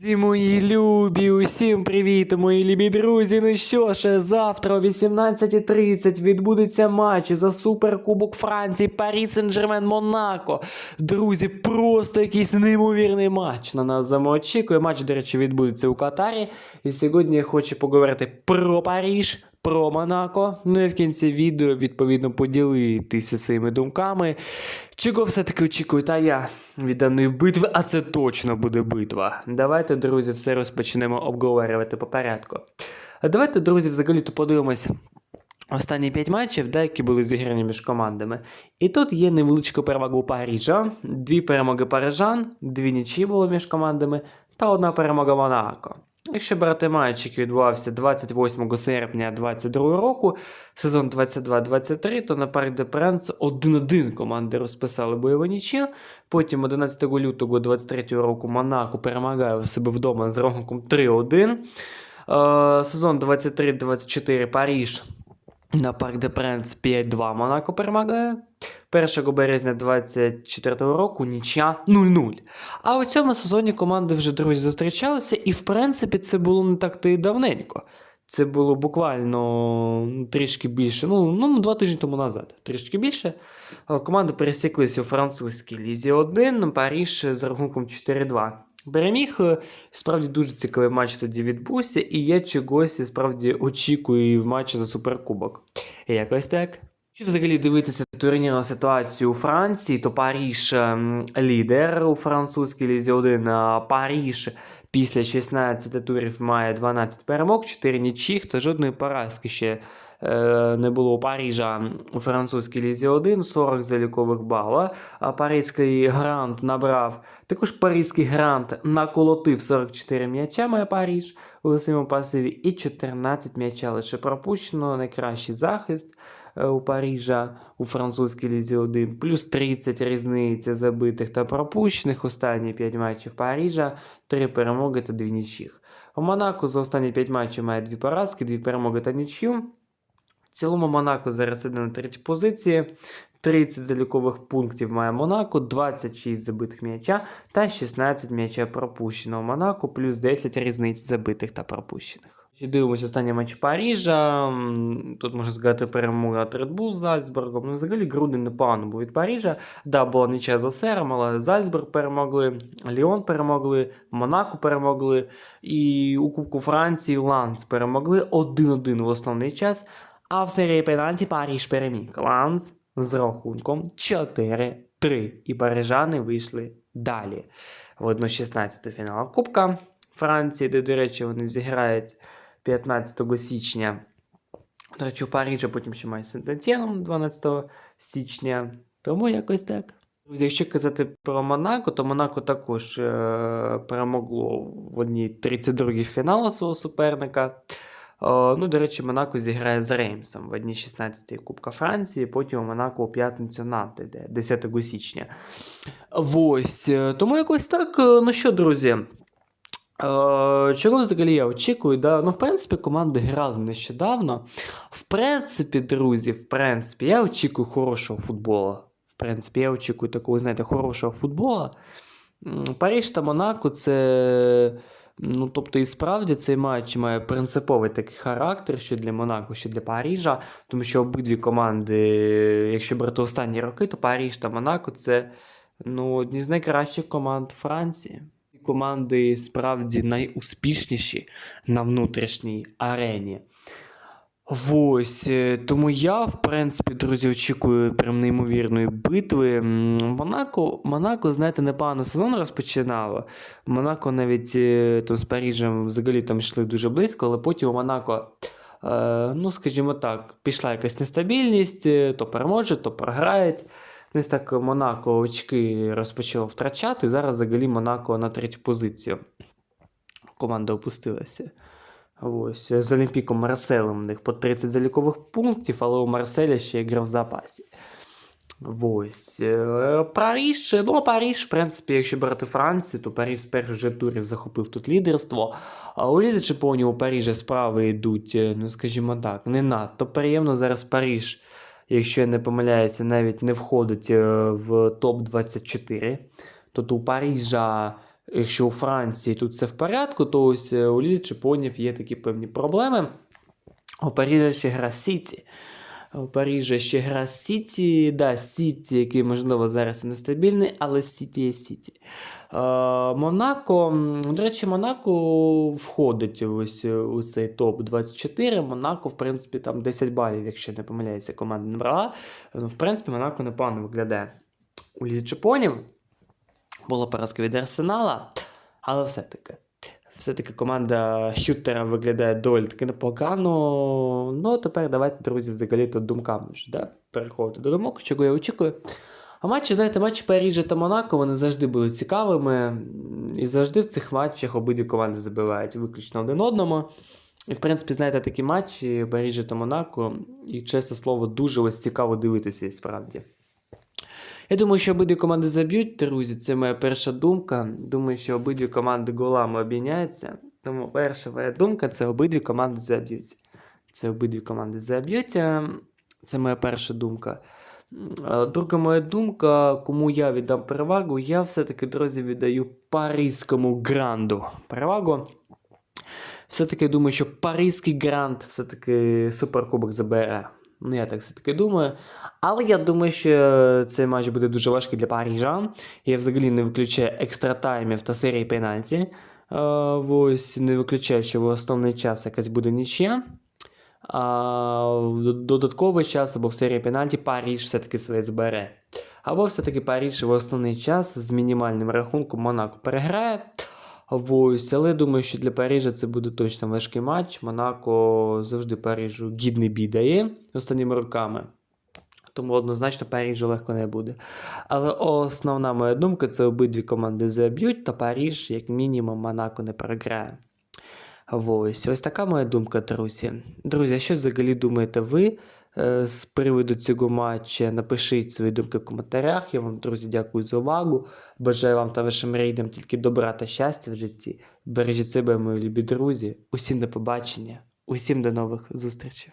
Друзі мої любі, усім привіт, мої любі друзі. Ну що ж, завтра о 18.30 відбудеться матч за Суперкубок Франції Парі Сен-Жермен Монако. Друзі, просто якийсь неймовірний матч на нас замочікує. Матч, до речі, відбудеться у Катарі. І сьогодні я хочу поговорити про Паріж. Про Монако. Ну і в кінці відео, відповідно, поділитися своїми думками. Чого все-таки очікую, та я від даної битви, а це точно буде битва. Давайте, друзі, все розпочнемо обговорювати по порядку. Давайте, друзі, взагалі-то подивимось. Останні 5 матчів, да, які були зіграні між командами. І тут є невеличка перевага у Парижа, дві перемоги парижан, дві нічі було між командами та одна перемога Монако. Якщо брати матч, який відбувався 28 серпня 2022 року, сезон 22-23, то на Парк де Пренс 1-1 команди розписали бойову нічю. Потім 11 лютого 23 року Монако перемагає у себе вдома з рахунком 3-1. Е, сезон 23-24 Паріж на Парк де Пренс 5-2 Монако перемагає. 1 березня 24 року нічя 0-0. А у цьому сезоні команди вже друзі зустрічалися, і в принципі це було не так то і давненько. Це було буквально ну, трішки більше, ну, ну два тижні тому назад, трішки більше. Команди пересіклися у французькій лізі 1, Паріж з рахунком 4-2. Переміг, справді дуже цікавий матч тоді відбувся, і я чогось справді очікую в матчі за суперкубок. Якось так. Якщо взагалі дивитися турнірну ситуацію у Франції, то Паріж ем, лідер у французькій лізі 1. а Паріж після 16 турів має 12 перемог, 4 нічих та жодної поразки ще е, не було у Парижа у французькій лізі 1, 40 залікових бала. А паризький грант набрав, також паризький грант наколотив 44 м'яча, має Паріж у своєму пасиві, і 14 м'яча лише пропущено, найкращий захист у Парижа у французькій лізі 1, плюс 30 різниця забитих та пропущених. Останні 5 матчів Парижа, 3 перемоги та 2 нічих. У Монако за останні 5 матчів має 2 поразки, 2 перемоги та нічю. В цілому Монако зараз іде на третій позиції. 30 залікових пунктів має Монако, 26 забитих м'яча та 16 м'яча пропущеного Монако, плюс 10 різниць забитих та пропущених. Дивимося останній матч Парижа. Тут можна сказати перемога над Red Bull з Зальцбургом. Ну, взагалі грудень непогано був від Парижа. Да, була нічия за сером, але Зальцбург перемогли, Ліон перемогли, Монако перемогли. І у Кубку Франції Ланс перемогли 1-1 в основний час. А в серії пенальті Париж переміг Ланс з рахунком 4-3. І парижани вийшли далі. В 1-16 фінал Кубка Франції, де, до речі, вони зіграють 15 січня. До речі, у Парижі потім ще має Сент-Етєном 12 січня. Тому якось так. Якщо казати про Монако, то Монако також е- перемогло в одній 32-й фіналу свого суперника. Е, ну, до речі, Монако зіграє з Реймсом в одній 16-й Кубка Франції, потім у Монако у п'ятницю Нант йде 10 січня. Ось. е, Тому якось так. Е, Ну що, друзі? Чого взагалі я очікую? Да? Ну, в принципі, команди грали нещодавно. В принципі, друзі, в принципі, я очікую хорошого футболу. В принципі, я очікую такого, знаєте, хорошого футбола. Париж та Монако це. Ну, тобто, і справді цей матч має принциповий такий характер, що для Монако, що для Парижа, тому що обидві команди, якщо брати останні роки, то Париж та Монако це ну, одні з найкращих команд Франції. Команди справді найуспішніші на внутрішній арені. Ось, е, тому я, в принципі, друзі, очікую прям неймовірної битви. Монако, Монако, знаєте, непогано сезон розпочинало. Монако навіть е, там, з Парижем взагалі там йшли дуже близько, але потім у Монако, е, ну, скажімо так, пішла якась нестабільність, е, то переможуть, то програють. Десь так Монако очки розпочало втрачати. Зараз взагалі Монако на третю позицію. Команда опустилася. Ось, з Олімпіком Марселем у них по 30 залікових пунктів, але у Марселя ще гра в запасі. Ось. е, Паріж, ну, Паріж, в принципі, якщо брати Францію, то Паріж з перших же турів захопив тут лідерство. А у Лізі Чемпіонів у Парижа справи йдуть, е, ну скажімо так, не надто приємно. Зараз Паріж, якщо я не помиляюся, навіть не входить е, в топ-24. Тобто у Парижа якщо у Франції тут все в порядку, то ось е, у Лізі Чепонів є такі певні проблеми. У Парижа ще гра Сіті. У Парижа ще гра Сіті. Да, Сіті, який, можливо, зараз і нестабільний, але Сіті є Сіті. Е, Монако, до речі, Монако входить ось е, у цей топ-24. Монако, в принципі, там 10 балів, якщо не помиляється, команда не брала. Ну, в принципі, Монако непогано виглядає. У Лізі Чепонів була поразка від Арсенала, але все-таки. Все-таки команда Хютера виглядає доволі таки непогано. Ну, тепер давайте, друзі, взагалі то думками вже, да? переходити до думок, чого я очікую. А матчі, знаєте, матчі Парижа та Монако вони завжди були цікавими. І завжди в цих матчах обидві команди забивають виключно один одному. І, в принципі, знаєте, такі матчі Парижа та Монако, і, чесне слово, дуже ось цікаво дивитися справді. Я думаю, що обидві команди заб'ють, друзі. Це моя перша думка. Думаю, що обидві команди голами обміняються. Тому перша моя думка це обидві команди заб'ються. Це обидві команди заб'ються. Це моя перша думка. Друга моя думка, кому я віддам перевагу, я все-таки, друзі, віддаю паризькому гранду перевагу. Все-таки думаю, що паризький гранд все-таки суперкубок забере. Ну, я так все-таки думаю. Але я думаю, що цей матч буде дуже важкий для Парижа. Я взагалі не виключаю екстра таймів та серії пенальті. Ось не виключаю, що в основний час якась буде нічия. А додатковий час або в серії пенальті Париж все-таки своє збере. Або все-таки Париж в основний час з мінімальним рахунком Монако переграє. Ось, але думаю, що для Парижа це буде точно важкий матч. Монако завжди Парижу гідний бій дає останніми роками. Тому однозначно Парижу легко не буде. Але основна моя думка це обидві команди заб'ють, та Париж, як мінімум, Монако не програє. Ось, ось така моя думка, друзі. Друзі, а що взагалі думаєте ви з приводу цього матча? Напишіть свої думки в коментарях. Я вам, друзі, дякую за увагу. Бажаю вам та вашим рейдам тільки добра та щастя в житті. Бережіть себе, мої любі друзі. Усім до побачення, усім до нових зустрічей.